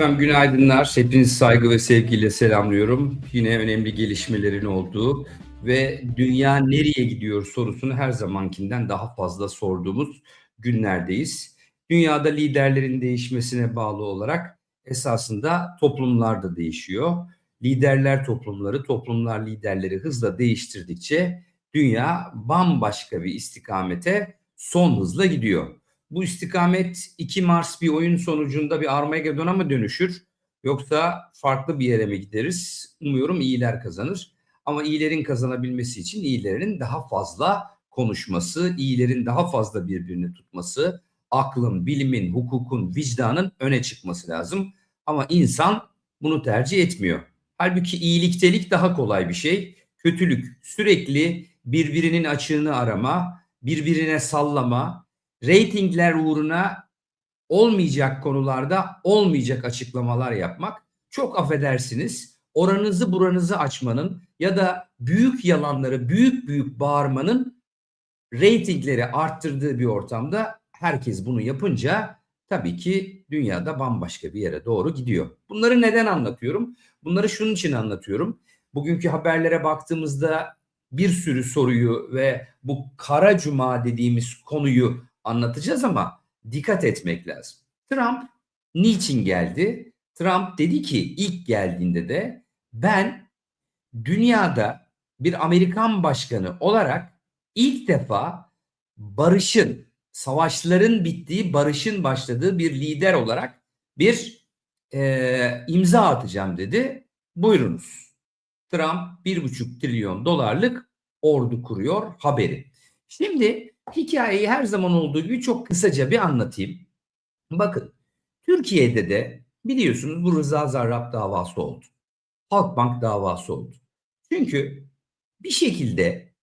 Efendim günaydınlar. Hepinizi saygı ve sevgiyle selamlıyorum. Yine önemli gelişmelerin olduğu ve dünya nereye gidiyor sorusunu her zamankinden daha fazla sorduğumuz günlerdeyiz. Dünyada liderlerin değişmesine bağlı olarak esasında toplumlar da değişiyor. Liderler toplumları, toplumlar liderleri hızla değiştirdikçe dünya bambaşka bir istikamete son hızla gidiyor. Bu istikamet 2 Mars bir oyun sonucunda bir Armageddon'a mı dönüşür? Yoksa farklı bir yere mi gideriz? Umuyorum iyiler kazanır. Ama iyilerin kazanabilmesi için iyilerin daha fazla konuşması, iyilerin daha fazla birbirini tutması, aklın, bilimin, hukukun, vicdanın öne çıkması lazım. Ama insan bunu tercih etmiyor. Halbuki iyiliktelik daha kolay bir şey. Kötülük sürekli birbirinin açığını arama, birbirine sallama, reytingler uğruna olmayacak konularda olmayacak açıklamalar yapmak çok affedersiniz oranızı buranızı açmanın ya da büyük yalanları büyük büyük bağırmanın reytingleri arttırdığı bir ortamda herkes bunu yapınca tabii ki dünyada bambaşka bir yere doğru gidiyor. Bunları neden anlatıyorum? Bunları şunun için anlatıyorum. Bugünkü haberlere baktığımızda bir sürü soruyu ve bu kara cuma dediğimiz konuyu anlatacağız ama dikkat etmek lazım. Trump niçin geldi? Trump dedi ki ilk geldiğinde de ben dünyada bir Amerikan başkanı olarak ilk defa barışın, savaşların bittiği, barışın başladığı bir lider olarak bir e, imza atacağım dedi. Buyurunuz. Trump bir buçuk trilyon dolarlık ordu kuruyor haberi. Şimdi hikayeyi her zaman olduğu gibi çok kısaca bir anlatayım. Bakın Türkiye'de de biliyorsunuz bu Rıza Zarrab davası oldu. Halkbank davası oldu. Çünkü bir şekilde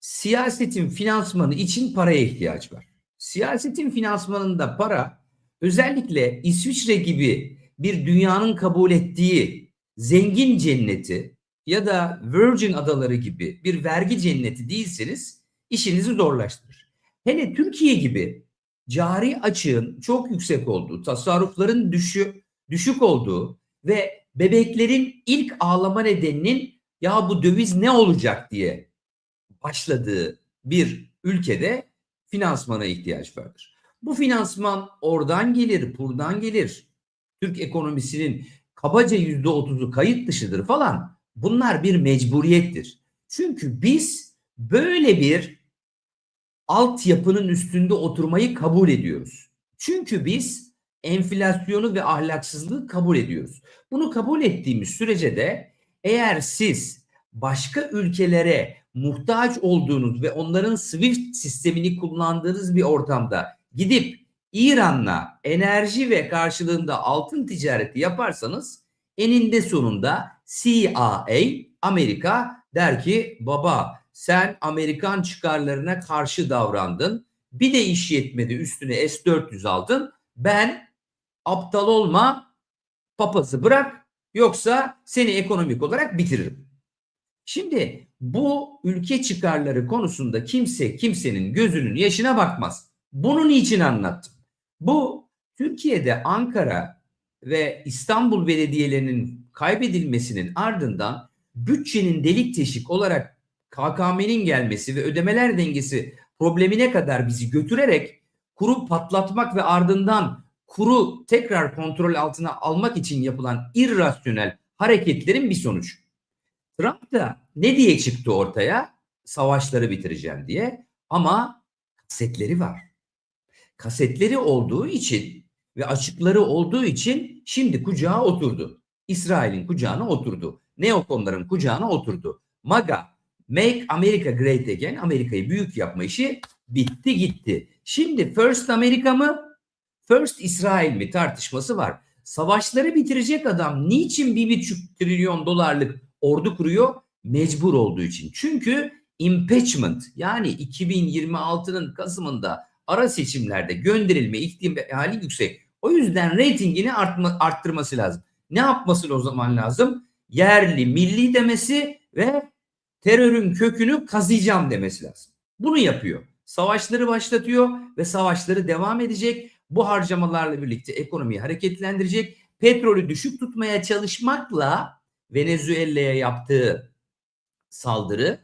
siyasetin finansmanı için paraya ihtiyaç var. Siyasetin finansmanında para özellikle İsviçre gibi bir dünyanın kabul ettiği zengin cenneti ya da Virgin Adaları gibi bir vergi cenneti değilseniz işinizi zorlaştırır. Hele Türkiye gibi cari açığın çok yüksek olduğu, tasarrufların düşü, düşük olduğu ve bebeklerin ilk ağlama nedeninin ya bu döviz ne olacak diye başladığı bir ülkede finansmana ihtiyaç vardır. Bu finansman oradan gelir, buradan gelir. Türk ekonomisinin kabaca yüzde otuzu kayıt dışıdır falan. Bunlar bir mecburiyettir. Çünkü biz böyle bir altyapının üstünde oturmayı kabul ediyoruz. Çünkü biz enflasyonu ve ahlaksızlığı kabul ediyoruz. Bunu kabul ettiğimiz sürece de eğer siz başka ülkelere muhtaç olduğunuz ve onların SWIFT sistemini kullandığınız bir ortamda gidip İran'la enerji ve karşılığında altın ticareti yaparsanız eninde sonunda CIA Amerika der ki baba sen Amerikan çıkarlarına karşı davrandın. Bir de iş yetmedi üstüne S-400 aldın. Ben aptal olma papazı bırak yoksa seni ekonomik olarak bitiririm. Şimdi bu ülke çıkarları konusunda kimse kimsenin gözünün yaşına bakmaz. Bunun için anlattım. Bu Türkiye'de Ankara ve İstanbul belediyelerinin kaybedilmesinin ardından bütçenin delik teşik olarak KKM'nin gelmesi ve ödemeler dengesi problemine kadar bizi götürerek kuru patlatmak ve ardından kuru tekrar kontrol altına almak için yapılan irrasyonel hareketlerin bir sonucu. Trump da ne diye çıktı ortaya? Savaşları bitireceğim diye ama kasetleri var. Kasetleri olduğu için ve açıkları olduğu için şimdi kucağa oturdu. İsrail'in kucağına oturdu. Neokonların kucağına oturdu. MAGA, Make America Great Again, Amerika'yı büyük yapma işi bitti gitti. Şimdi First Amerika mı, First İsrail mi tartışması var. Savaşları bitirecek adam niçin bir buçuk trilyon dolarlık ordu kuruyor? Mecbur olduğu için. Çünkü impeachment yani 2026'nın Kasım'ında ara seçimlerde gönderilme ihtimali yüksek. O yüzden reytingini artma, arttırması lazım. Ne yapması o zaman lazım? Yerli, milli demesi ve terörün kökünü kazıyacağım demesi lazım. Bunu yapıyor. Savaşları başlatıyor ve savaşları devam edecek. Bu harcamalarla birlikte ekonomiyi hareketlendirecek. petrolü düşük tutmaya çalışmakla Venezuela'ya yaptığı saldırı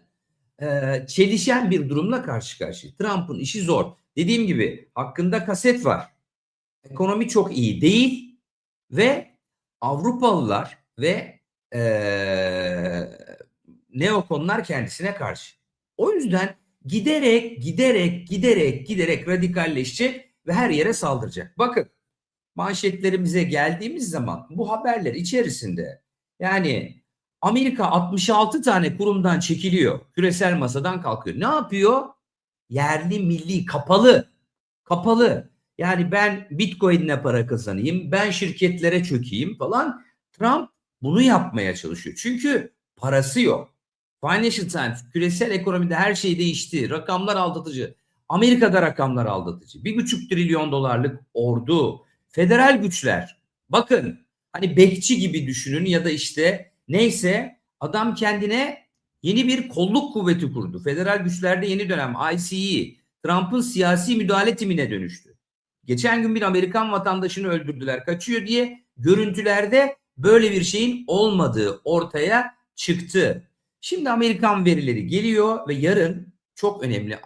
e, çelişen bir durumla karşı karşıya. Trump'ın işi zor. Dediğim gibi hakkında kaset var. Ekonomi çok iyi değil ve Avrupalılar ve e, neokonlar kendisine karşı. O yüzden giderek giderek giderek giderek radikalleşecek ve her yere saldıracak. Bakın manşetlerimize geldiğimiz zaman bu haberler içerisinde yani Amerika 66 tane kurumdan çekiliyor. Küresel masadan kalkıyor. Ne yapıyor? Yerli milli kapalı. Kapalı. Yani ben Bitcoin'le para kazanayım, ben şirketlere çökeyim falan. Trump bunu yapmaya çalışıyor. Çünkü parası yok. Financial Times, küresel ekonomide her şey değişti. Rakamlar aldatıcı. Amerika'da rakamlar aldatıcı. Bir buçuk trilyon dolarlık ordu, federal güçler. Bakın hani bekçi gibi düşünün ya da işte neyse adam kendine yeni bir kolluk kuvveti kurdu. Federal güçlerde yeni dönem ICE, Trump'ın siyasi müdahale timine dönüştü. Geçen gün bir Amerikan vatandaşını öldürdüler, kaçıyor diye görüntülerde böyle bir şeyin olmadığı ortaya çıktı. Şimdi Amerikan verileri geliyor ve yarın çok önemli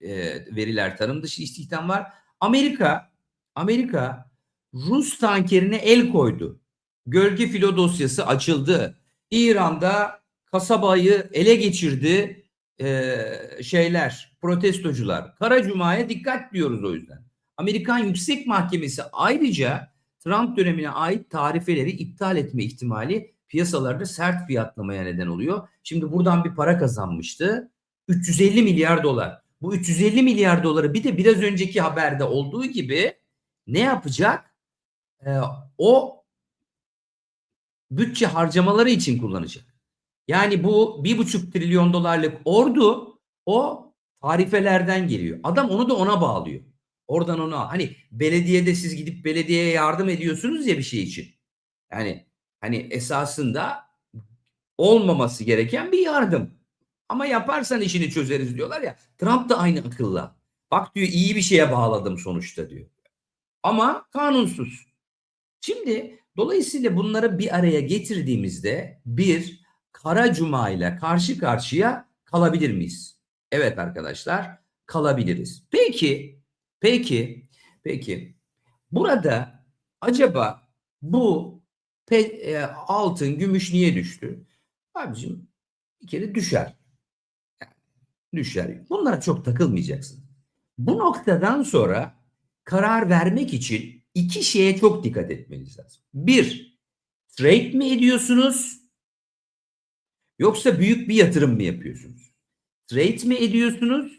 e, veriler tarım dışı istihdam var. Amerika Amerika Rus tankerine el koydu. Gölge filo dosyası açıldı. İran'da kasabayı ele geçirdi e, şeyler, protestocular. Kara Cuma'ya dikkat diyoruz o yüzden. Amerikan Yüksek Mahkemesi ayrıca Trump dönemine ait tarifeleri iptal etme ihtimali piyasalarda sert fiyatlamaya neden oluyor. Şimdi buradan bir para kazanmıştı. 350 milyar dolar. Bu 350 milyar doları bir de biraz önceki haberde olduğu gibi ne yapacak? Ee, o bütçe harcamaları için kullanacak. Yani bu bir buçuk trilyon dolarlık ordu o tarifelerden geliyor. Adam onu da ona bağlıyor. Oradan ona hani belediyede siz gidip belediyeye yardım ediyorsunuz ya bir şey için. Yani hani esasında olmaması gereken bir yardım. Ama yaparsan işini çözeriz diyorlar ya. Trump da aynı akılla. Bak diyor iyi bir şeye bağladım sonuçta diyor. Ama kanunsuz. Şimdi dolayısıyla bunları bir araya getirdiğimizde bir kara cuma ile karşı karşıya kalabilir miyiz? Evet arkadaşlar kalabiliriz. Peki Peki, peki. Burada acaba bu pe, e, altın, gümüş niye düştü? Abicim bir kere düşer. Yani düşer. Bunlara çok takılmayacaksın. Bu noktadan sonra karar vermek için iki şeye çok dikkat etmeniz lazım. Bir, trade mi ediyorsunuz? Yoksa büyük bir yatırım mı yapıyorsunuz? Trade mi ediyorsunuz?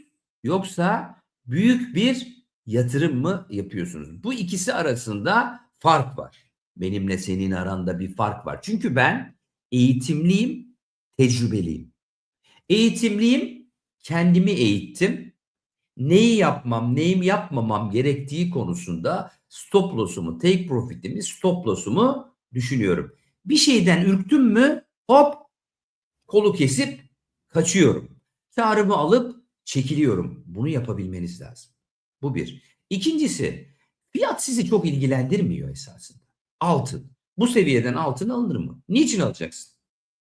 Yoksa büyük bir yatırım mı yapıyorsunuz? Bu ikisi arasında fark var. Benimle senin aranda bir fark var. Çünkü ben eğitimliyim, tecrübeliyim. Eğitimliyim, kendimi eğittim. Neyi yapmam, neyi yapmamam gerektiği konusunda stop loss'umu, take profit'imi, stop loss'umu düşünüyorum. Bir şeyden ürktüm mü hop kolu kesip kaçıyorum. Karımı alıp çekiliyorum. Bunu yapabilmeniz lazım. Bu bir. İkincisi fiyat sizi çok ilgilendirmiyor esasında. Altın. Bu seviyeden altın alınır mı? Niçin alacaksın?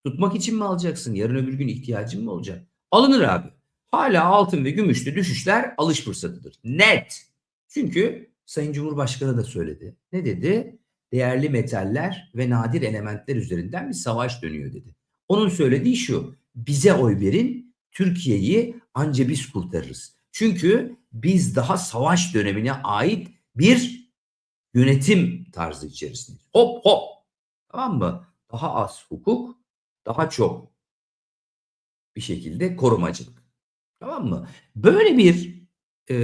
Tutmak için mi alacaksın? Yarın öbür gün ihtiyacın mı olacak? Alınır abi. Hala altın ve gümüşte düşüşler alış fırsatıdır. Net. Çünkü Sayın Cumhurbaşkanı da söyledi. Ne dedi? Değerli metaller ve nadir elementler üzerinden bir savaş dönüyor dedi. Onun söylediği şu. Bize oy verin. Türkiye'yi anca biz kurtarırız. Çünkü biz daha savaş dönemine ait bir yönetim tarzı içerisindeyiz. Hop hop. Tamam mı? Daha az hukuk, daha çok bir şekilde korumacılık. Tamam mı? Böyle bir e,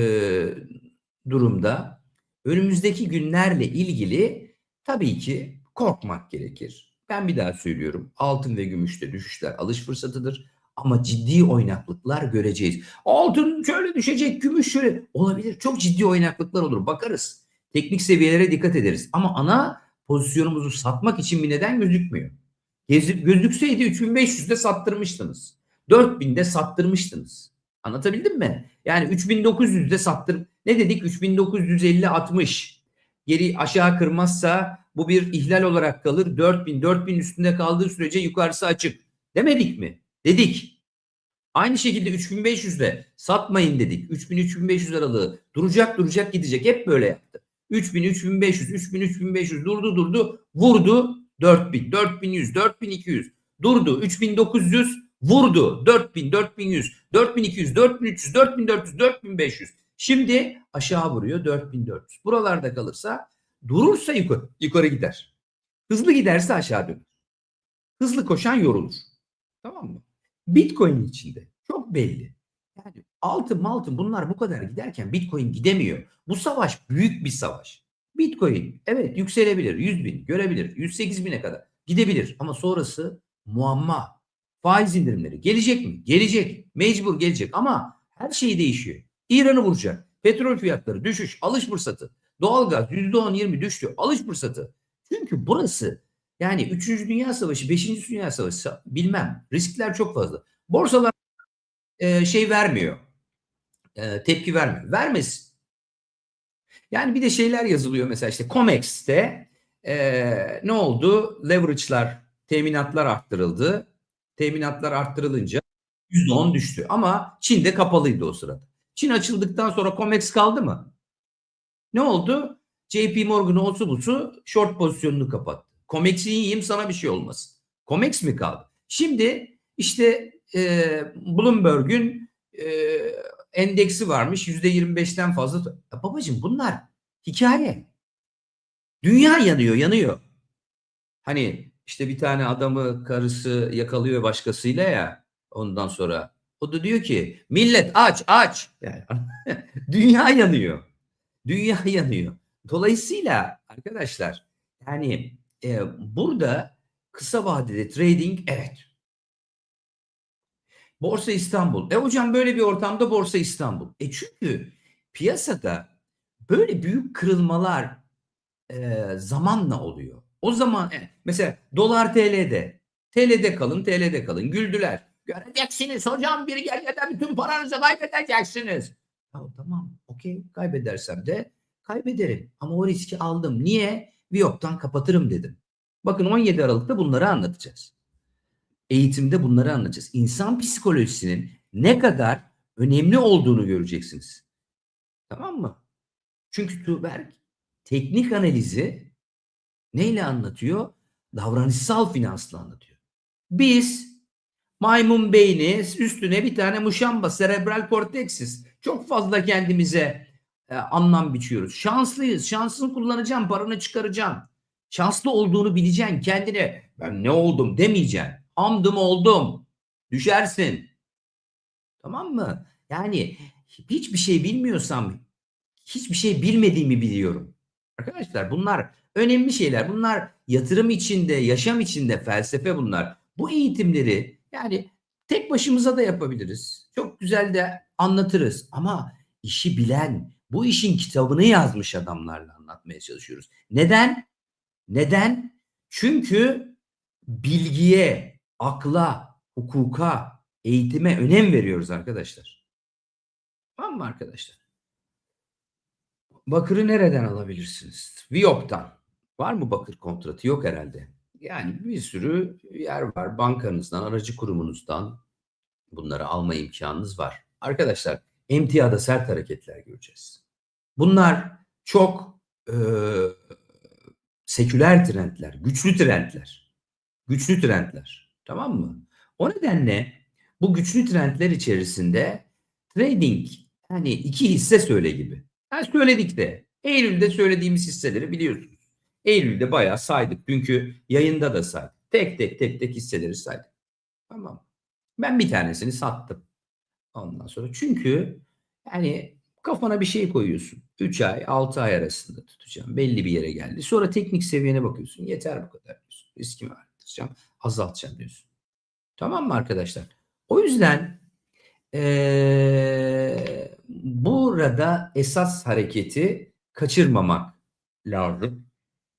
durumda önümüzdeki günlerle ilgili tabii ki korkmak gerekir. Ben bir daha söylüyorum. Altın ve gümüşte düşüşler alış fırsatıdır. Ama ciddi oynaklıklar göreceğiz. Altın şöyle düşecek, gümüş şöyle olabilir. Çok ciddi oynaklıklar olur. Bakarız. Teknik seviyelere dikkat ederiz. Ama ana pozisyonumuzu satmak için bir neden gözükmüyor. Gözükseydi 3500'de sattırmıştınız. 4000'de sattırmıştınız. Anlatabildim mi? Yani 3900'de sattır. Ne dedik? 3950 60. Geri aşağı kırmazsa Bu bir ihlal olarak kalır. 4000 4000 üstünde kaldığı sürece yukarısı açık. Demedik mi? Dedik. Aynı şekilde 3500'de satmayın dedik. 3000-3500 aralığı duracak duracak gidecek. Hep böyle yaptı. 3000, 3500, 3000, 3500 durdu durdu vurdu 4000, 4100, 4200 durdu 3900 vurdu 4000, 4100, 4200, 4300, 4400, 4500. Şimdi aşağı vuruyor 4400. Buralarda kalırsa durursa yukarı, yukarı gider. Hızlı giderse aşağı döner. Hızlı koşan yorulur. Tamam mı? Bitcoin içinde çok belli. Yani altın altın bunlar bu kadar giderken Bitcoin gidemiyor. Bu savaş büyük bir savaş. Bitcoin evet yükselebilir 100 bin görebilir 108 bine kadar gidebilir ama sonrası muamma. Faiz indirimleri gelecek mi? Gelecek. Mecbur gelecek ama her şey değişiyor. İran'ı vuracak. Petrol fiyatları düşüş, alış fırsatı. Doğalgaz %10-20 düştü. Alış fırsatı. Çünkü burası yani 3. Dünya Savaşı, 5. Dünya Savaşı bilmem. Riskler çok fazla. Borsalar e, şey vermiyor. E, tepki vermiyor. Vermesin. Yani bir de şeyler yazılıyor mesela işte COMEX'te e, ne oldu? Leverage'lar, teminatlar arttırıldı. Teminatlar arttırılınca %10 düştü. Ama Çin'de kapalıydı o sırada. Çin açıldıktan sonra COMEX kaldı mı? Ne oldu? JP Morgan olsu busu short pozisyonunu kapattı. COMEX'i yiyeyim sana bir şey olmasın. COMEX mi kaldı? Şimdi işte e, Bloomberg'ün e, endeksi varmış yüzde 25'ten fazla. Ya babacığım bunlar hikaye. Dünya yanıyor, yanıyor. Hani işte bir tane adamı karısı yakalıyor başkasıyla ya ondan sonra o da diyor ki millet aç aç. Yani, dünya yanıyor. Dünya yanıyor. Dolayısıyla arkadaşlar yani e, burada kısa vadede trading evet Borsa İstanbul. E hocam böyle bir ortamda Borsa İstanbul. E çünkü piyasada böyle büyük kırılmalar e, zamanla oluyor. O zaman e, mesela dolar TL'de. TL'de kalın, TL'de kalın. Güldüler. Göreceksiniz hocam bir gecede bütün paranızı kaybedeceksiniz. Ya tamam okey kaybedersem de kaybederim. Ama o riski aldım. Niye? Viyop'tan kapatırım dedim. Bakın 17 Aralık'ta bunları anlatacağız eğitimde bunları anlatacağız. İnsan psikolojisinin ne kadar önemli olduğunu göreceksiniz. Tamam mı? Çünkü Tuğberk teknik analizi neyle anlatıyor? Davranışsal finansla anlatıyor. Biz maymun beyni üstüne bir tane muşamba serebral korteksis çok fazla kendimize e, anlam biçiyoruz. Şanslıyız. Şansını kullanacağım, paranı çıkaracağım. Şanslı olduğunu bileceksin kendine. Ben ne oldum demeyeceksin. Amdım oldum. Düşersin. Tamam mı? Yani hiçbir şey bilmiyorsam hiçbir şey bilmediğimi biliyorum. Arkadaşlar bunlar önemli şeyler. Bunlar yatırım içinde, yaşam içinde felsefe bunlar. Bu eğitimleri yani tek başımıza da yapabiliriz. Çok güzel de anlatırız ama işi bilen, bu işin kitabını yazmış adamlarla anlatmaya çalışıyoruz. Neden? Neden? Çünkü bilgiye, akla, hukuka, eğitime önem veriyoruz arkadaşlar. Tamam mı arkadaşlar? Bakırı nereden alabilirsiniz? Viyop'tan. Var mı bakır kontratı? Yok herhalde. Yani bir sürü yer var. Bankanızdan, aracı kurumunuzdan bunları alma imkanınız var. Arkadaşlar emtiyada sert hareketler göreceğiz. Bunlar çok e, seküler trendler, güçlü trendler. Güçlü trendler. Tamam mı? O nedenle bu güçlü trendler içerisinde trading hani iki hisse söyle gibi. Yani söyledik de Eylül'de söylediğimiz hisseleri biliyorsunuz. Eylül'de bayağı saydık. Dünkü yayında da saydık. Tek tek tek tek hisseleri saydık. Tamam. Ben bir tanesini sattım. Ondan sonra çünkü yani kafana bir şey koyuyorsun. 3 ay 6 ay arasında tutacağım. Belli bir yere geldi. Sonra teknik seviyene bakıyorsun. Yeter bu kadar diyorsun. Riskimi arttıracağım azaltacağım diyorsun. Tamam mı arkadaşlar? O yüzden ee, burada esas hareketi kaçırmamak lazım.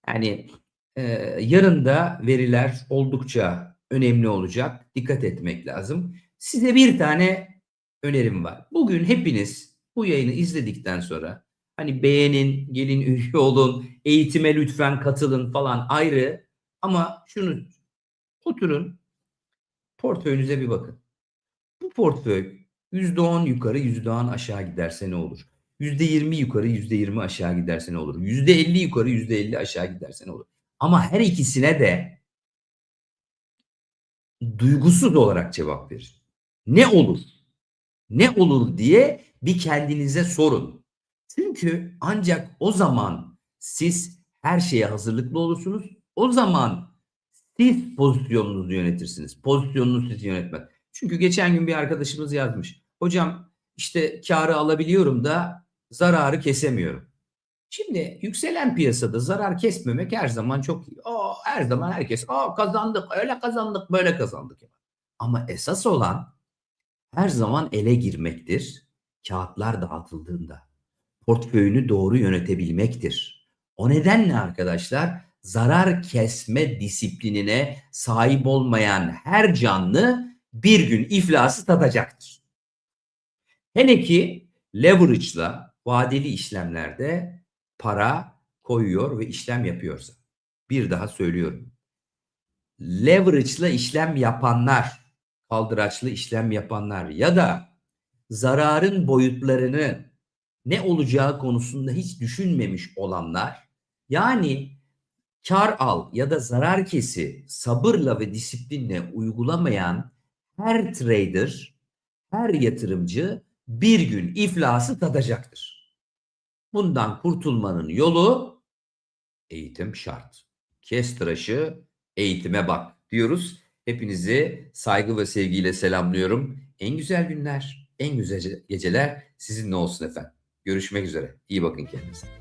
Yani e, yarın da veriler oldukça önemli olacak. Dikkat etmek lazım. Size bir tane önerim var. Bugün hepiniz bu yayını izledikten sonra Hani beğenin, gelin üye olun, eğitime lütfen katılın falan ayrı. Ama şunu oturun, portföyünüze bir bakın. Bu portföy %10 yukarı, %10 aşağı giderse ne olur? %20 yukarı, %20 aşağı giderse ne olur? %50 yukarı, %50 aşağı giderse ne olur? Ama her ikisine de duygusuz olarak cevap verin. Ne olur? Ne olur diye bir kendinize sorun. Çünkü ancak o zaman siz her şeye hazırlıklı olursunuz. O zaman siz pozisyonunuzu yönetirsiniz. Pozisyonunuz sizi yönetmez. Çünkü geçen gün bir arkadaşımız yazmış. Hocam işte karı alabiliyorum da zararı kesemiyorum. Şimdi yükselen piyasada zarar kesmemek her zaman çok iyi. Aa, her zaman herkes Aa, kazandık, öyle kazandık, böyle kazandık. Ama esas olan her zaman ele girmektir. Kağıtlar dağıtıldığında portföyünü doğru yönetebilmektir. O nedenle arkadaşlar zarar kesme disiplinine sahip olmayan her canlı bir gün iflası tadacaktır. Hele ki leverage'la vadeli işlemlerde para koyuyor ve işlem yapıyorsa. Bir daha söylüyorum. Leverage'la işlem yapanlar, kaldıraçlı işlem yapanlar ya da zararın boyutlarını ne olacağı konusunda hiç düşünmemiş olanlar yani kar al ya da zarar kesi sabırla ve disiplinle uygulamayan her trader, her yatırımcı bir gün iflası tadacaktır. Bundan kurtulmanın yolu eğitim şart. Kes tıraşı, eğitime bak diyoruz. Hepinizi saygı ve sevgiyle selamlıyorum. En güzel günler, en güzel geceler sizinle olsun efendim. Görüşmek üzere. İyi bakın kendinize.